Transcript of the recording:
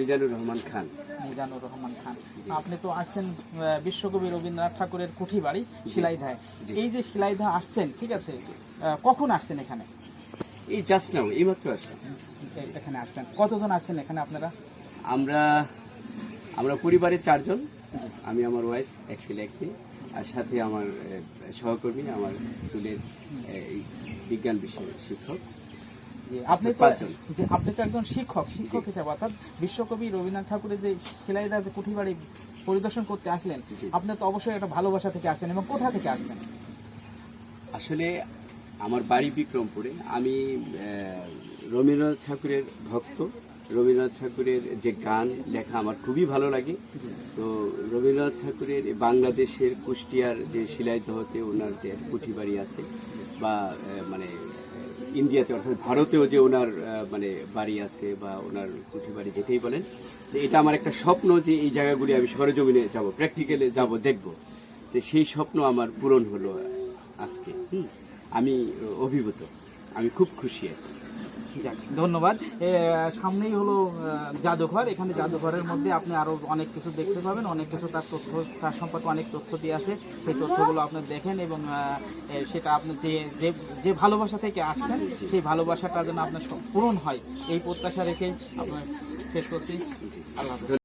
মিজানুর রহমান খান। মিজানুর রহমান খান। আপনি তো আসছেন বিশ্বকবি রবীন্দ্রনাথ ঠাকুরের কুঠি বাড়ি শিলাইধায়। এই যে শিলাইধা আসছেন ঠিক আছে কখন আসছেন এখানে? এই জাস্ট নাও এইমাত্র আসলাম। এ- এখানে আসছেন। কতজন আসছেন এখানে আপনারা? আমরা আমরা পরিবারের চারজন। আমি আমার ওয়াইফ এক ছেলে এক মেয়ে, আর সাথে আমার সহকর্মী আমার স্কুলের বিজ্ঞান বিষয়ের শিক্ষক। আপনি তো আপনি তো একজন শিক্ষক শিক্ষক হিসেবে অর্থাৎ বিশ্বকবি রবীন্দ্রনাথ ঠাকুরের যে শিলাইদা যে কুঠি বাড়ি পরিদর্শন করতে আসলেন। আপনি তো অবশ্যই একটা ভালোবাসা থেকে আসছেন এবং কোথা থেকে আসছেন? আসলে আমার বাড়ি বিক্রমপুরে। আমি রবীন্দ্রনাথ ঠাকুরের ভক্ত। রবীন্দ্রনাথ ঠাকুরের যে গান লেখা আমার খুবই ভালো লাগে। তো রবীন্দ্রনাথ ঠাকুরের বাংলাদেশের কুষ্টিয়ার যে শিলাইদহতে ওনার যে কুঠি বাড়ি আছে বা মানে ইন্ডিয়াতে, অর্থাৎ ভারতেও যে ওনার মানে বাড়ি আছে বা ওনার কুঠি বাড়ি যেটাই বলেন এটা আমার একটা স্বপ্ন যে এই জায়গাগুলি আমি সরজমিনে যাব প্র্যাকটিক্যালে যাব, দেখব তো সেই স্বপ্ন আমার পূরণ হলো আজকে। আমি অভিভূত আমি খুব খুশি কি। ধন্যবাদ। সামনেই হলো জাদুঘর। এখানে জাদুঘরের মধ্যে আপনি আরও অনেক কিছু দেখতে পাবেন। অনেক কিছু তার তথ্য, তার সম্পর্কে অনেক তথ্য দিয়ে আছে। সেই তথ্যগুলো আপনি দেখেন এবং সেটা আপনি যে, যে- ভালোবাসা থেকে আসছেন, সেই ভালোবাসাটা যেন আপনার পূরণ হয়। এই প্রত্যাশা রেখে আপনার শেষ করছি। আল্লাহ।